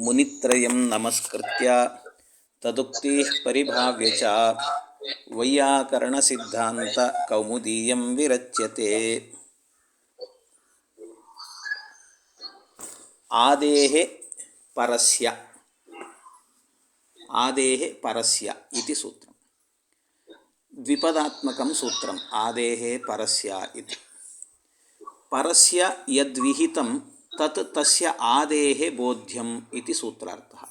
मुनित्रयं नमस्कृत्य तदुक्तिः परिभाव्य च वैयाकरणसिद्धान्तकौमुदीयं विरच्यते। आदेः परस्य। आदेः परस्य इति सूत्रं द्विपदात्मकं सूत्रम् आदेः परस्य इति। परस्य यद्विहितं तत् तस्य आदेः बोध्यम् इति सूत्रार्थः।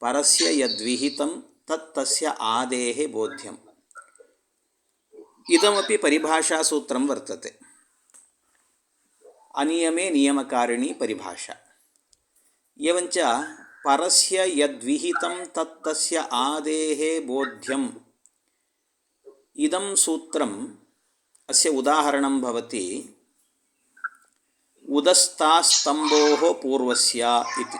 परस्य यद्विहितं तत् तस्य आदेः बोध्यम्। इदमपि परिभाषासूत्रं वर्तते। अनियमे नियमकारिणी परिभाषा। एवञ्च परस्य यद्विहितं तत् तस्य आदेः बोध्यम्। इदं सूत्रम् अस्य उदाहरणं भवति उदस्तास्तम्भोः पूर्वस्य इति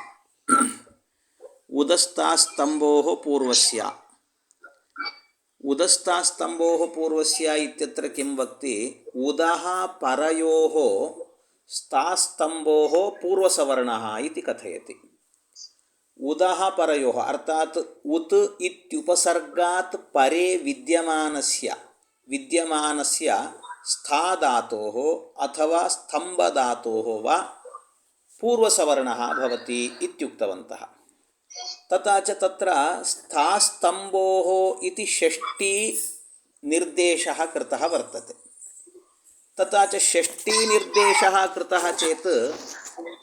उदस्तास्तम्भोः पूर्वस्य उदस्तास्तम्भोः पूर्वस्य इत्यत्र किं वक्ति उदः परयोः स्तास्तम्भोः पूर्वसवर्णः इति कथयति उदः परयोः अर्थात् उत् इत्युपसर्गात् परे विद्यमानस्य विद्यमानस्य स्थाधातोः अथवा स्तम्भधातोः वा पूर्वसवर्णः भवति इत्युक्तवन्तः। तथा च तत्र स्थास्तम्भोः इति षष्टिनिर्देशः कृतः वर्तते। तथा च षष्टिनिर्देशः कृतः चेत्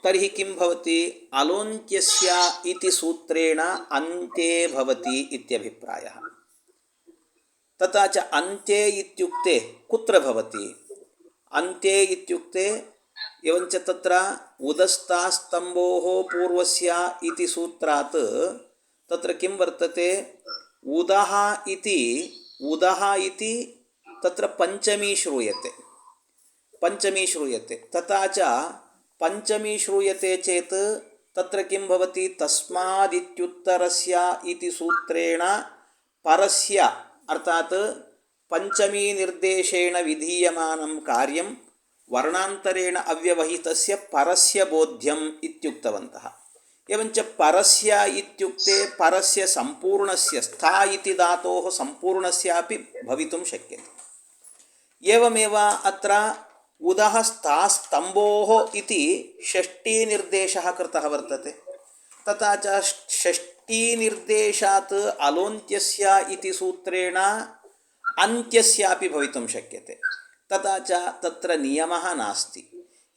तर्हि किं भवति? अलोन्त्यस्य इति सूत्रेण अन्ते भवति इत्यभिप्रायः। तथा च अन्ते इत्युक्ते कुत्र भवति अन्ते इत्युक्ते एवञ्च तत्र उदस्तास्तम्भोः पूर्वस्य इति सूत्रात् तत्र किं वर्तते उदः इति उदः इति तत्र पञ्चमी श्रूयते पञ्चमी श्रूयते तथा च पञ्चमी श्रूयते चेत् तत्र किं भवति तस्मादित्युत्तरस्य इति सूत्रेण परस्य अर्थात् पञ्चमीनिर्देशेण विधीयमानं कार्यं वर्णान्तरेण अव्यवहितस्य परस्य बोध्यम् इत्युक्तवन्तः एवञ्च परस्य इत्युक्ते परस्य सम्पूर्णस्य स्था इति धातोः सम्पूर्णस्यापि भवितुं शक्यते एवमेव अत्र उदः स्तास्तम्भोः इति षष्टिनिर्देशः कृतः वर्तते तथा च ವ್ಯಕ್ತಿನಿರ್ದೇಶಾತ್ ಅಲೋಂತ್ಯಸ್ಯ ಇತಿ ಸೂತ್ರೇಣ ಅಂತ್ಯಸ್ಯಾಪಿ ಭವಿತುಂ ಶಕ್ಯತೆ ತಥಾ ಚ ತತ್ರ ನಿಯಮಃ ನಾಸ್ತಿ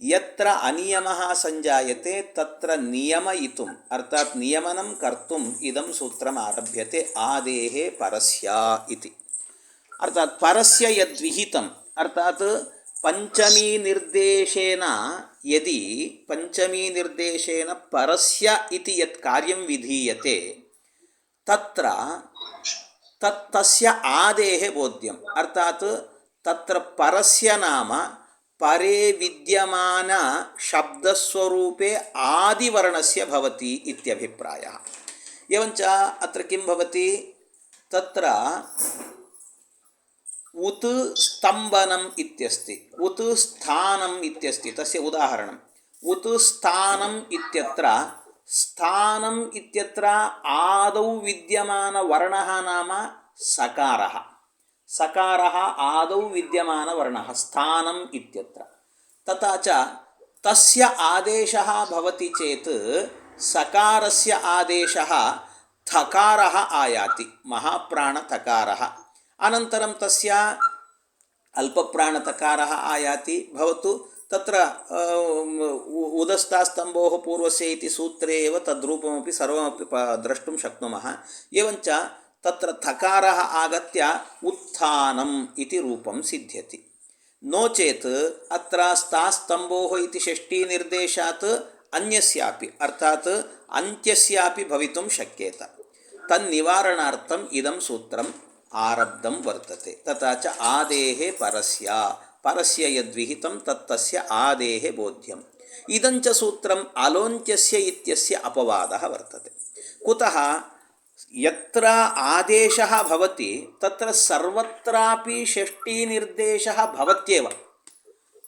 ಯತ್ರ ಅನಿಯಮಃ ಸಂಜಾಯತೆ ತತ್ರ ನಿಯಮಯಿತುಂ ಅರ್ಥಾತ್ ನಿಯಮನಂ ಕರ್ತುಂ ಇದಂ ಸೂತ್ರಂ ಆರಭ್ಯತೆ ಆದೇಹೆ ಪರಸ್ಯ ಇತಿ ಅರ್ಥಾತ್ ಪರಸ್ಯ ಯದ್ವಿಹಿತಂ ಅರ್ಥಾತ್ ಪಂಚಮೀ ನಿರ್ದೇಶೇನ यदि पञ्चमीनिर्देशेन परस्य इति यत् कार्यं विधीयते तत्र तत् तस्य आदेः बोध्यम् अर्थात् तत्र परस्य नाम परे विद्यमानशब्दस्वरूपे आदिवर्णस्य भवति इत्यभिप्रायः एवञ्च अत्र किं भवति तत्र ఉత్ స్తంభనం ఇత్యస్తి. ఉత్ స్థానం ఇత్యస్తి. తస్య ఉదాహరణం. ఉత్ స్థానం ఇత్యత్ర. స్థానం ఇత్యత్ర ఆదౌ విద్యమాన వర్ణ నామ సకార. సకార ఆదౌ విద్యమాన వర్ణ. స్థానం ఇత్యత్ర. తథా చ తస్య ఆదేశः భవతి చేత్ సకారస్య ఆదేశः థకారः ఆయాతి. మహాప్రాణ మహాప్రాణథకారः अनन्तरं तस्य अल्पप्राणतकारः आयाति। भवतु तत्र उदस्तास्तम्भोः पूर्वस्य इति सूत्रे एव तद्रूपमपि सर्वमपि द्रष्टुं शक्नुमः। एवञ्च तत्र थकारः आगत्य उत्थानम् इति रूपं सिद्ध्यति। नो चेत् अत्र स्तास्तम्भोः इति षष्टिनिर्देशात् अन्यस्यापि अर्थात् अन्त्यस्यापि भवितुं शक्येत। तन्निवारणार्थम् इदं ఆరబ్ధం వర్తతే. తాచ ఆదేహే పరస్యా. పరస్య యద్విహితం తత్తస్య ఆదేహే బోధ్యం. ఇదంచ సూత్రం అలోంత్యస్య ఇత్యస్య అపవాద వర్తతే. కుతః యత్ర ఆదేశ భవతి తత్ర సర్వత్రాపి షష్ఠీ నిర్దేశ భవత్యేవ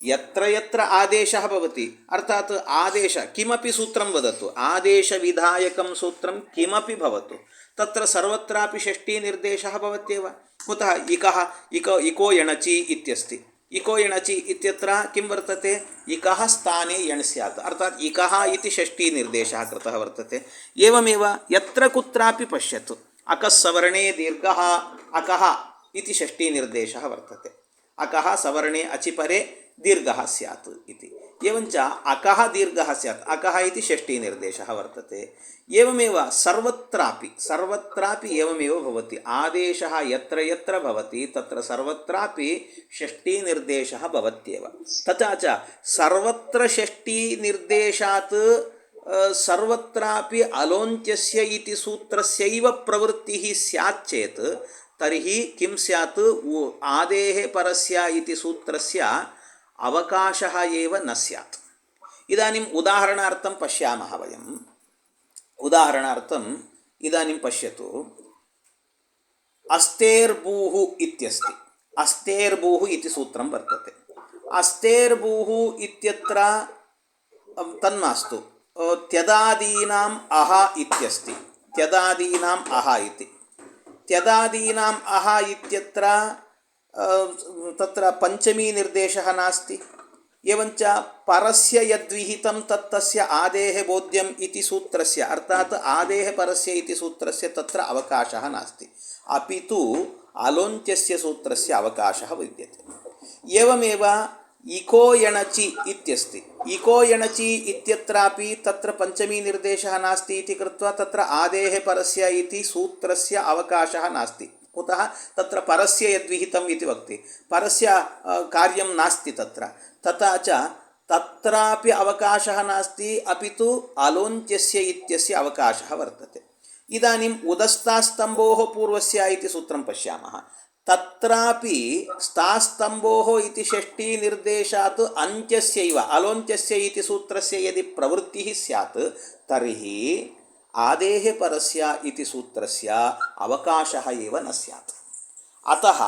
ಯತ್ರ ಯತ್ರ ಆದೇಶ ಭವತಿ ಅರ್ಥಾತ್ ಆದೇಶ ಕಿಮಪಿ ಸೂತ್ರಂ ವದತ್ತು ಆದೇಶ ವಿಧಾಯಕಂ ಸೂತ್ರಂ ಕಿಮಪಿ ಭವತು ತತ್ರ ಸರ್ವತ್ರಾಪಿ ಷಷ್ಠಿ ನಿರ್ದೇಶ ಭವತ್ಯೇವ ಕುತಃ ಇಕಃ ಇಕ ಇಕೋ ಎಣಚಿ ಇತ್ಯಸ್ತಿ ಇಕೋ ಎಣಚಿ ಇತ್ಯತ್ರ ಕಿಂ ವರ್ತತೆ ಇಕಃ ಸ್ಥಾನೆ ಎಣಸ್ಯಾತ್ ಅರ್ಥಾತ್ ಇಕಃ ಇತಿ ಷಷ್ಠಿ ನಿರ್ದೇಶ ಕೃತ ವರ್ತತೆ ಏವಮೇವ ಯತ್ರ ಕುತ್ರಾಪಿ ಪಶ್ಯತು ಅಕಸ್ಸವರ್ಣೆ ದೀರ್ಘ ಅಕಃ ಇತಿ ಷಷ್ಠಿ ನಿರ್ದೇಶ ವರ್ತತೆ ಅಕಃ ಸವರ್ಣೆ ಅಚಿಪರೆ दीर्घः स्यात् इति एवञ्च अकः दीर्घः स्यात् अकः इति षष्ठीनिर्देशः वर्तते एवमेव सर्वत्रापि सर्वत्रापि एवमेव भवति आदेशः यत्र यत्र भवति तत्र सर्वत्रापि षष्ठीनिर्देशः भवत्येव तथा च सर्वत्र षष्ठीनिर्देशात् सर्वत्रापि अलोन्त्यस्य इति सूत्रस्यैव प्रवृत्तिः स्यात् चेत् तर्हि किं स्यात् आदेः परस्य इति सूत्रस्य अवकाशः एव न स्यात् इदानीम् उदाहरणार्थं पश्यामः वयम् उदाहरणार्थम् इदानीं पश्यतु अस्तेर्बूः इत्यस्ति अस्तेर्बूः इति सूत्रं वर्तते अस्तेर्बूः इत्यत्र तन्मास्तु त्यदादीनाम् अह इत्यस्ति त्यदादीनाम् अह इति त्यदादीनाम् अह इत्यत्र तत्र पञ्चमीनिर्देशः नास्ति। एवञ्च परस्य यद्विहितं तत् तस्य आदेः बोध्यम् इति सूत्रस्य अर्थात् आदेः परस्य इति सूत्रस्य तत्र अवकाशः नास्ति। अपि तु अलोन्त्यस्य सूत्रस्य अवकाशः विद्यते। एवमेव इको यणचि इत्यस्ति। इको यणचि इत्यत्रापि तत्र पञ्चमीनिर्देशः नास्ति इति कृत्वा तत्र आदेः परस्य इति सूत्रस्य अवकाशः नास्ति। कुतः तत्र परस्य यद्विहितम् इति वक्ति परस्य कार्यं नास्ति तत्र तथा च तत्रापि अवकाशः नास्ति अपि तु अलोन्त्यस्य इत्यस्य अवकाशः वर्तते इदानीम् उदस्तास्तम्भोः पूर्वस्य इति सूत्रं पश्यामः तत्रापि स्तास्तम्भोः इति षष्ठीनिर्देशात् अन्त्यस्यैव अलोन्त्यस्य इति सूत्रस्य यदि प्रवृत्तिः स्यात् तर्हि ಆದೇಹ ಪರಸ್ಯ ಇತಿ ಸೂತ್ರಸ್ಯ, ಅವಕಾಶ ಇವ ನ ಸ್ಯಾತ್. ಅತಃ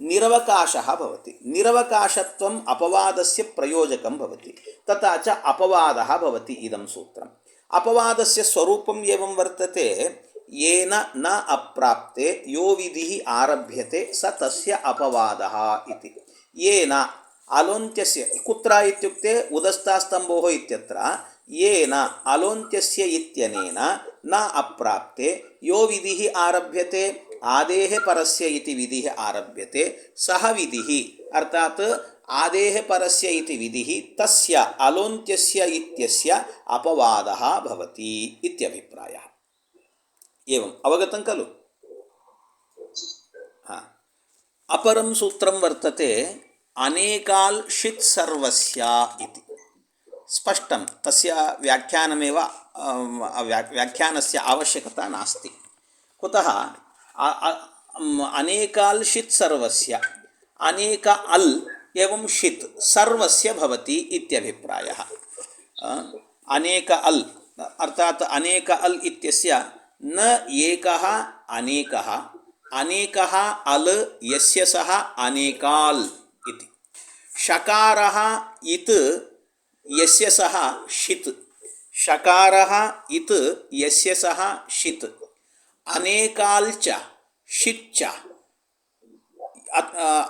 ನಿರವಕಾಶ ಭವತಿ. ನಿರವಕಾಶತ್ವಂ ಅಪವಾದಸ್ಯ ಪ್ರಯೋಜಕಂ ಭವತಿ. ತಥಾ ಚ ಅಪವಾದಃ ಭವತಿ ಇದಂ ಸೂತ್ರಂ. ಅಪವಾದಸ್ಯ ಸ್ವರೂಪಂ ಏವಂ ವರ್ತತೆ, ಏನ ನ ಅಪ್ರಾಪ್ತೆ ಯೋ ವಿಧಿ ಆರಭ್ಯತೆ ಸ ತಸ್ಯ ಅಪವಾದ ಇತಿ. ಏನ ಅಲೋಂತ್ಯಸ್ಯ, ಕುತ್ರ ಇತ್ಯುಕ್ತೆ ಉದಸ್ತಾಸ್ತಂಭೋ ಇತ್ಯತ್ರ येन अलोन्त्यस्य इत्यनेन न अप्राप्ते, यो विधिः आरभ्यते, आदेः परस्य इति विधिः आरभ्यते, सः विधिः, अर्थात् आदेः परस्य इति विधिः, तस्य अलोन्त्यस्य इत्यस्य अपवादः भवति इत्यभिप्रायः। एवम्, अवगतं खलु? हा। अपरं सूत्रं वर्तते, अनेकाल् षित् सर्वस्य इति। स्पष्टं, तस्य व्याख्यानमेव व्याख्यानस्य आवश्यकता नास्ति। कुतः अनेकाल् षित् सर्वस्य, अनेक अल् एवं षित् सर्वस्य भवति इत्यभिप्रायः। अनेक अल्, अर्थात् अनेक अल् इत्यस्य न एकः अनेकः अनेकः अल् यस्य सः अनेकाल् इति। षकारः इत् ఎస్య సహ షిత్. షకార ఇత్ ఎస్య సహ షిత్. అనేకాల్చ షిచ్చ.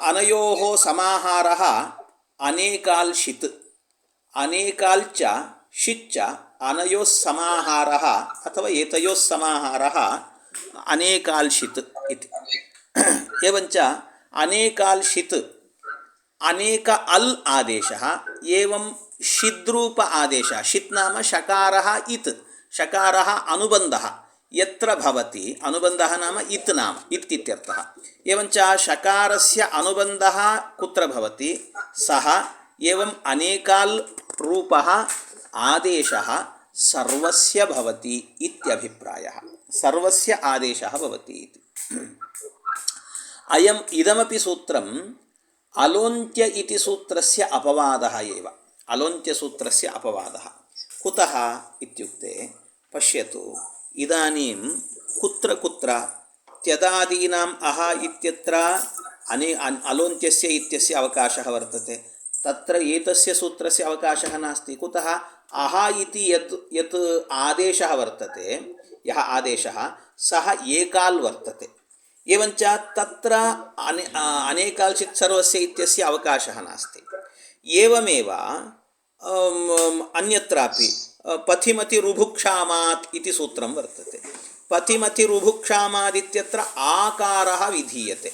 అనయో సమాహార అనేకాల్ షిత్. అనేకాల్చ షిచ్చ అనయోస్సమాహార అథవా ఏతయో సమాహార అనేకాల్ షిత్ ఇది ఏవంచ? అనేకాల్షిత్ అనేక అల్ ఆదేశం. షిద్రూప ఆదేశ. షిత్ నామ షకార ఇత్. షకార అనుబంధ. ఎత్ర భవతి. అనుబంధ నామ ఇత్ నామ. ఇత్యర్థ. ఏవంచ షకారస్య అనుబంధ కుత్ర భవతి. సహ ఏవం అనేకాల్ రూప ఆదేశ సర్వస్య భవతి ఇత్యభిప్రాయ. సర్వస్య ఆదేశ భవతి అయం ఇదమపి సూత్రం అలోంత్య ఇది సూత్రస్య అపవాద ఏవ. एव अलोन्त्यसूत्रस्य अपवादः कुतः इत्युक्ते पश्यतु इदानीं कुत्र कुत्र त्यदादीनाम् अह इत्यत्र अने अलोन्त्यस्य इत्यस्य अवकाशः वर्तते तत्र एतस्य सूत्रस्य अवकाशः नास्ति कुतः अह इति यत् यत् आदेशः वर्तते यः आदेशः सः एकाल् वर्तते एवञ्च तत्र अने अनेकाल्चित् सर्वस्य इत्यस्य अवकाशः नास्ति एवमेव अम्, अन्यत्रापि पथिमतिरुभुक्षामात् इति सूत्रं वर्तते। पथिमतिरुभुक्षामादित्यत्र आकारः विधीयते।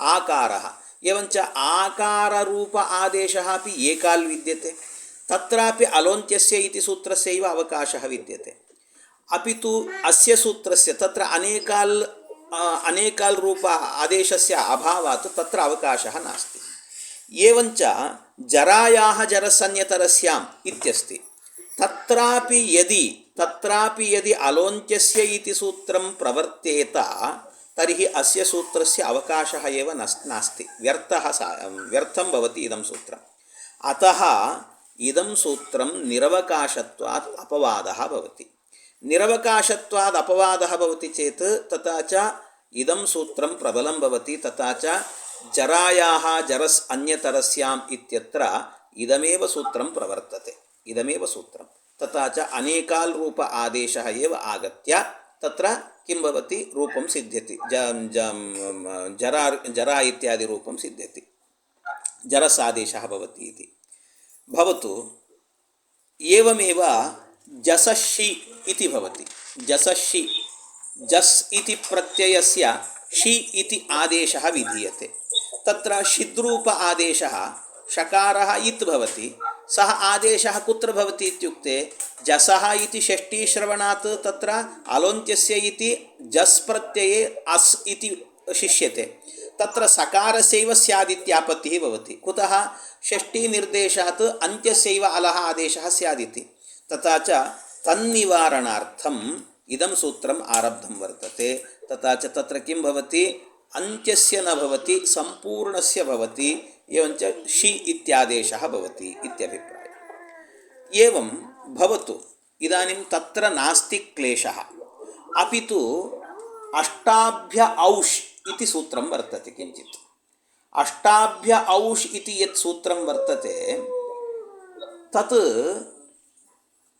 आकारः एवञ्च आकाररूप आदेशः अपि एकाल् विद्यते। तत्रापि अलोन्त्यस्य इति सूत्रस्यैव अवकाशः विद्यते। अपि तु अस्य सूत्रस्य तत्र अनेकाल् अनेकाल् रूप आदेशस्य अभावात् तत्र अवकाशः नास्ति। ఏవంచ జరాయా జరసన్యతరస్యాం ఇత్యస్తి. తత్రాపి యది తత్రాపి యది అలోంత్యస్య ఇతి సూత్రం ప్రవర్తేత తర్హి అస్య సూత్రస్య అవకాశ ఏవ నాస్తి. వ్యర్థ వ్యర్థం భవతి ఇదం సూత్రం. అత ఇదం సూత్రం నిరవకాశత్వాద్ అపవాద భవతి. నిరవకాశత్వాద్ అపవాద భవతి చేత్ తథా ఇదం సూత్రం ప్రబలం భవతి తథా जरायाः जरस् अन्यतरस्याम् इत्यत्र इदमेव सूत्रं प्रवर्तते। इदमेव सूत्रं। तथा च अनेकाल् रूप आदेशः एव आगत्य तत्र किं भवति? रूपं सिद्ध्यति। ज जरा जरा इत्यादि रूपं सिद्ध्यति। जरसादेशः भवति इति। भवतु। एवमेव जसषि इति भवति। जसषि जस् इति प्रत्ययस्य षि इति आदेशः विधीयते। तत्र षिद्रूप आदेशः षकारः इत् भवति। सः आदेशः कुत्र भवति इत्युक्ते, जसः इति षष्ठीश्रवणात् तत्र अलोन्त्यस्य इति जस् प्रत्यये अस् इति शिष्यते। तत्र सकारस्यैव स्यादित्यापत्तिः भवति। कुतः? षष्ठीनिर्देशात् अन्त्यस्यैव अलः आदेशः स्यादिति। तथा च तन्निवारणार्थम् इदं सूत्रम् आरब्धं वर्तते। तथा च तत्र किं भवति? ಅಂತ್ಯಸ್ಯ ನ ಭವತಿ, ಸಂಪೂರ್ಣಸ್ಯ ಭವತಿ, ಏವಂಚ ಶಿ ಇತ್ಯಾದೇಶ ಭವತಿ ಇತ್ಯಭಿಪ್ರಾಯ. ಏವಂ ಭವತು, ಇದಾನಿಂ ತತ್ರ ನಾಸ್ತಿ ಕ್ಲೇಶಃ. ಅಪಿತು ಅಷ್ಟಾಭ್ಯ ಔಷ್ ಇತಿ ಸೂತ್ರಂ ವರ್ತತೆ ಕಿಂಚಿತ್. ಅಷ್ಟಾಭ್ಯ ಔಷ್ ಇತಿ ಯತ್ ಸೂತ್ರಂ ವರ್ತತೆ, ತತ್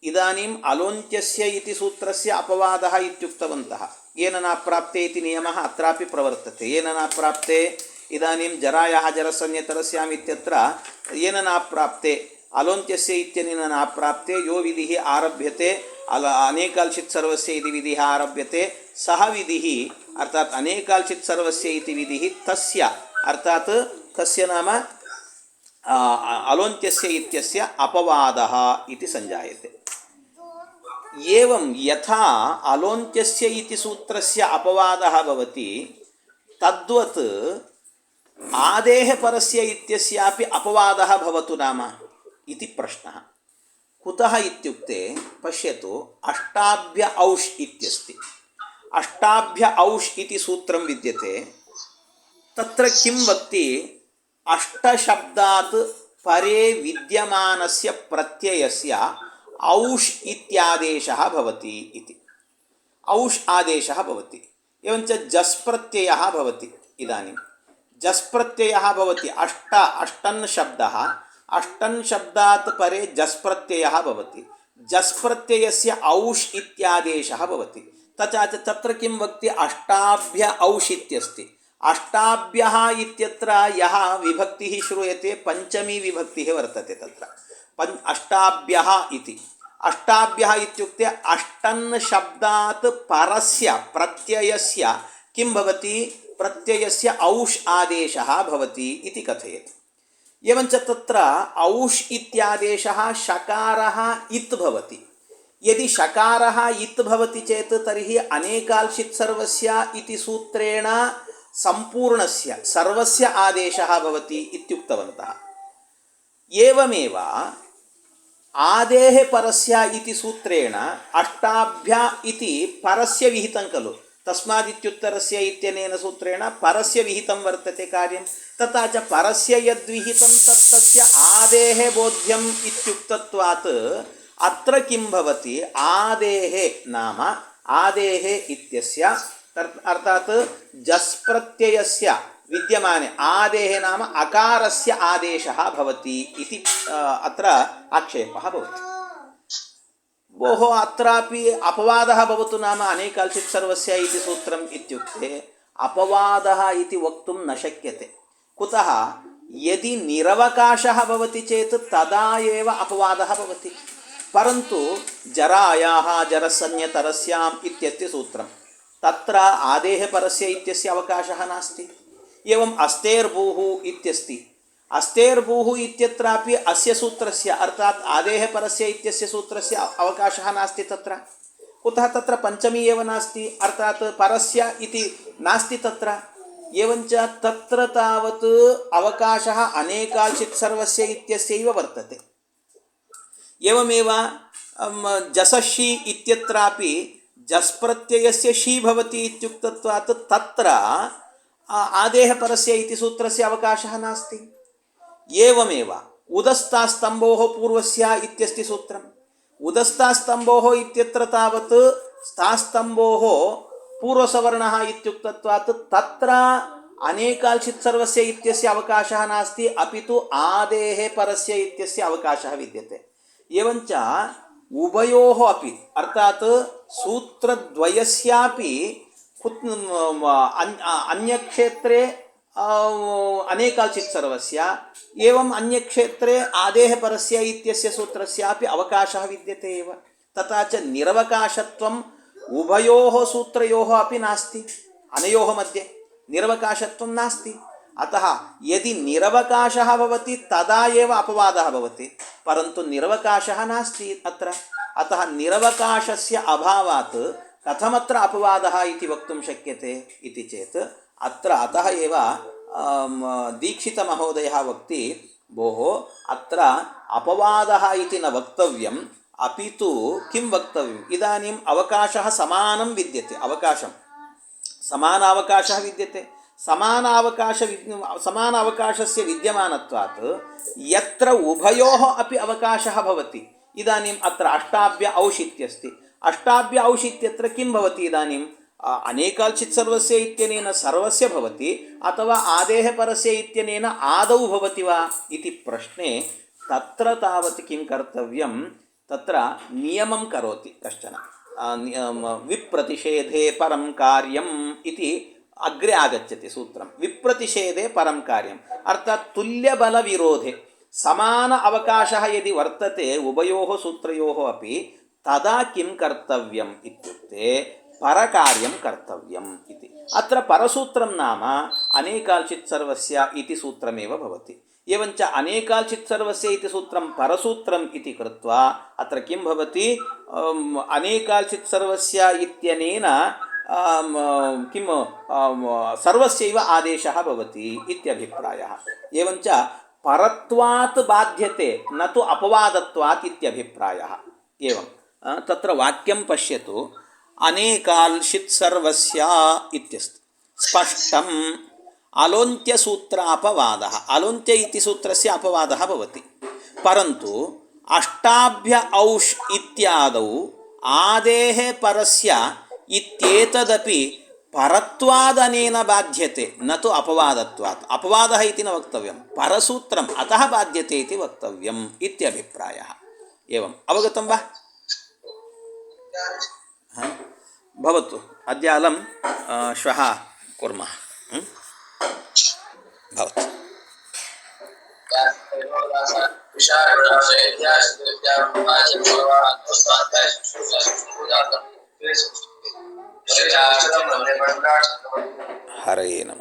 ಇದಾನಿಂ ಅಲೋಂತ್ಯಸ್ಯ ಇತಿ ಸೂತ್ರಸ್ಯ ಅಪವಾದಃ ಇತ್ಯುಕ್ತವಂತಹ. ಏನನ ಪ್ರಾಪ್ತೆ ಇತಿ ನಿಯಮಃ ಅತ್ರಾಪಿ ಪ್ರವರ್ತತೆ. ಏನನ ಪ್ರಾಪ್ತೆ ಇದಾನಿಂ ಜರಾಯಃ ಜರಸನ್ಯತರಸ್ಯಾಮ್ ಇತ್ಯತ್ರ ಏನನ ಪ್ರಾಪ್ತೆ ಅಲೋಂತ್ಯಸ್ಯ ಇತ್ಯನೇನ ನ ಪ್ರಾಪ್ತೆ ಯೋ ವಿಧಿ ಆರಭ್ಯತೆ? ಅಲ ಅನೇಕಾಲ್ಚಿತ್ ಸರ್ವಸ್ಯ ಇತಿ ವಿಧಿ ಆರಭ್ಯತೆ? ಸಹ ವಿಧಿ ಅರ್ಥಾತ್ ಅನೇಕಾಲ್ಚಿತ್ ಸರ್ವಸ್ಯ ಇತಿ ವಿಧಿ ತಸ್ಯ. ಅರ್ಥಾತ್ ಕಸ್ಯ ನಾಮ ಅಲೋಂತ್ಯಸ್ಯ ಇತ್ಯಸ್ಯ ಅಪವಾದಃ ಇತಿ ಸಂಜಾಯತೆ. ఏం యథా అలోంత్యస్య ఇది సూత్రస్య అపవాద భవతి తద్వత్ ఆదేహపరస్య ఇత్యస్యాపి అపవాదः భవతు నామ ఇది ప్రశ్న. కుతः ఇత్యుక్తే పశ్యతు అష్టాభ్య ఔష్ ఇత్యస్తి. అష్టాభ్య ఔష్ ఇది సూత్రం విద్యతే తత్ర కిం వక్తి అష్టశబ్దాత్ పరే విద్యమానస్య ప్రత్యయస్య औष् इत्यादेशः भवति इति। औष् आदेशः भवति। एवञ्च जस् प्रत्ययः भवति इदानीं। जस् प्रत्ययः भवति। अष्ट अष्टन् शब्दः। अष्टन् शब्दात् परे जस् प्रत्ययः भवति। जस् प्रत्ययस्य औष् इत्यादेशः भवति। तथा च तत्र किं वक्ति? अष्टाभ्य औष् इत्यस्ति। अष्टाभ्यः इत्यत्र यः विभक्तिः श्रूयते पञ्चमी विभक्तिः वर्तते तत्र। पञ् अष्टाभ्यः इति। अष्टाभ्यः इत्युक्ते अष्टन् शब्दात् परस्य प्रत्ययस्य किं भवति? प्रत्ययस्य औष् आदेशः भवति इति कथयति। एवञ्च तत्र औष् इत्यादेशः शकारः इत् भवति। यदि शकारः इत् भवति चेत् तर्हि अनेकाल्षित् सर्वस्य इति सूत्रेण ಸಂಪೂರ್ಣಸ್ಯ, ಸರ್ವಸ್ಯ ಆದೇಶ ಭವತಿ ಇತ್ಯುಕ್ತವಂತಹ. ಏವಮೇವ ಆದೇಹ ಪರಸ್ಯ ಇತಿ ಸೂತ್ರೇಣ ಅಷ್ಟಾಭ್ಯ ಇತಿ ಪರಸ್ಯ ವಿಹಿತಂ ಖಲು. ತಸ್ಮಾದಿತ್ಯುತ್ತರಸ್ಯ ಇತ್ಯನೇನ ಸೂತ್ರೇಣ ಪರಸ್ಯ ವಿಹಿತಂ ವರ್ತತೆ ಕಾರ್ಯಂ. ತಥಾಚ ಪರಸ್ಯ ಯದ್ವಿಹಿತಂ ತತ್ತಸ್ಯ ಆದೇಹ ಬೋಧ್ಯಂ ಇತ್ಯುಕ್ತತ್ವಾತ್. ಅತ್ರ ಕಿಂ ಭವತಿ ಆದೇಹೆ ನಾಮ ಆದೇಹೆ ಇತ್ಯಸ್ಯ अर्थात् जस् प्रत्ययस्य विद्यमाने आदेः नाम अकारस्य आदेशः भवति इति अ, अत्र आक्षेपः भवति भोः अत्रापि अपवादः भवतु नाम अनेकाल्चित् सर्वस्य इति सूत्रम् इत्युक्ते अपवादः इति वक्तुं न शक्यते कुतः यदि निरवकाशः भवति चेत् तदा एव अपवादः भवति परन्तु जरायाः जरसंज्ञतरस्याम् इत्यस्य सूत्रं तत्र आदेः परस्य इत्यस्य अवकाशः नास्ति। एवम् अस्तेर्भूः इत्यस्ति। अस्तेर्भूः इत्यत्रापि अस्य सूत्रस्य अर्थात् आदेः परस्य इत्यस्य सूत्रस्य अवकाशः नास्ति तत्र। कुतः तत्र पञ्चमी एव नास्ति अर्थात् परस्य इति नास्ति तत्र। एवञ्च तत्र तावत् अवकाशः अनेकाल्चित् सर्वस्य इत्यस्यैव वर्तते। एवमेव अम, इत्यत्रापि जस् प्रत्ययस्य षि भवति इत्युक्तत्वात् तत्र आ, आदेः परस्य इति सूत्रस्य अवकाशः नास्ति। एवमेव उदस्तास्तम्भोः पूर्वस्य इत्यस्ति सूत्रम्। उदस्तास्तम्भोः इत्यत्र तावत् स्तास्तम्भोः पूर्वसवर्णः इत्युक्तत्वात् तत्र अनेकाल्चित् सर्वस्य इत्यस्य अवकाशः नास्ति अपि तु आदेः परस्य इत्यस्य अवकाशः विद्यते। एवञ्च उभयोः अपि अर्थात् सूत्रद्वयस्यापि कुत् अन्- अन्यक्षेत्रे आ, अनेकाचित् सर्वस्य एवम् अन्यक्षेत्रे आदेः परस्य इत्यस्य सूत्रस्यापि अवकाशः विद्यते एव। तथा च निरवकाशत्वम् उभयोः सूत्रयोः अपि नास्ति अनयोः मध्ये निरवकाशत्वं नास्ति। अतः यदि निरवकाशः भवति तदा एव अपवादः भवति। परन्तु निरवकाशः नास्ति अत्र। अतः निरवकाशस्य अभावात् कथमत्र अपवादः इति वक्तुं शक्यते इति चेत् अत्र अतः एव दीक्षितमहोदयः वक्ति भोः अत्र अपवादः इति न वक्तव्यम् अपि तु किं वक्तव्यम्? इदानीम् अवकाशः समानं विद्यते अवकाशं। समानावकाशः विद्यते ಸಮಾನ ಅವಕಾಶ ವಿದ್ ಸಮಾನ ಅವಕಾಶಸ್ಯ ವಿದ್ಯಮಾನತ್ವಾತ್ ಯತ್ರ ಉಭಯೋ ಅಪಿ ಅವಕಾಶ ಭವತಿ. ಇದಾನಿಂ ಅತ್ರ ಅಷ್ಟಾಭ್ಯ ಔಷಿತ್ಯಸ್ತಿ. ಅಷ್ಟಾಭ್ಯ ಔಷಿತ್ಯತ್ರ ಕಿಂ ಭವತಿ? ಇದಾನಿಂ ಅನೇಕಾಚಿತ್ ಸರ್ವಸ್ಯ ಇತ್ಯನೇನ ಸರ್ವಸ್ಯ ಭವತಿ ಅಥವಾ ಆದೇಹ ಪರಸ್ಯ ಇತ್ಯನೇನ ಆದೌ ಭವತಿ ವಾ? ಇತಿ ಪ್ರಶ್ನೆ, ತತ್ರ ತಾವತ್ ಕಿಂ ಕರ್ತವ್ಯಂ, ತತ್ರ ನಿಯಮಂ ಕರೋತಿ ಕಶ್ಚನ. ವಿಪ್ರತಿಷೇಧೇ ಪರಂ ಕಾರ್ಯಂ ಇತಿ कार्यम् इति अग्रे आगच्छति सूत्रं विप्रतिषेधे परं कार्यम् अर्थात् तुल्यबलविरोधे समान अवकाशः यदि वर्तते उभयोः सूत्रयोः अपि तदा किं कर्तव्यम् इत्युक्ते परकार्यं कर्तव्यम् इति अत्र परसूत्रं नाम अनेकाल्चित् सर्वस्य इति सूत्रमेव भवति एवञ्च अनेकाल्चित् सर्वस्य इति सूत्रं परसूत्रम् इति कृत्वा अत्र किं भवति अम्, अनेकाल्चित् सर्वस्य इत्यनेन आम्, किं आम्, सर्वस्यैव आदेशः भवति इत्यभिप्रायः एवञ्च परत्वात् बाध्यते न तु अपवादत्वात् इत्यभिप्रायः एवं अ, तत्र वाक्यं पश्यतु अनेकाल्शित् सर्वस्य इत्यस्ति स्पष्टम् अलोन्त्यसूत्रापवादः अलोन्त्य इति सूत्रस्य अपवादः भवति परन्तु अष्टाभ्य औष् इत्यादौ आदेः परस्य इत्येतदपि परत्वादनेन बाध्यते न तु अपवादत्वात् अपवादः इति न अतः बाध्यते इति वक्तव्यम् इत्यभिप्रायः एवम् वा हा? भवतु अद्य अलं श्वः कुर्मः भवतु विशाल హరే నమ.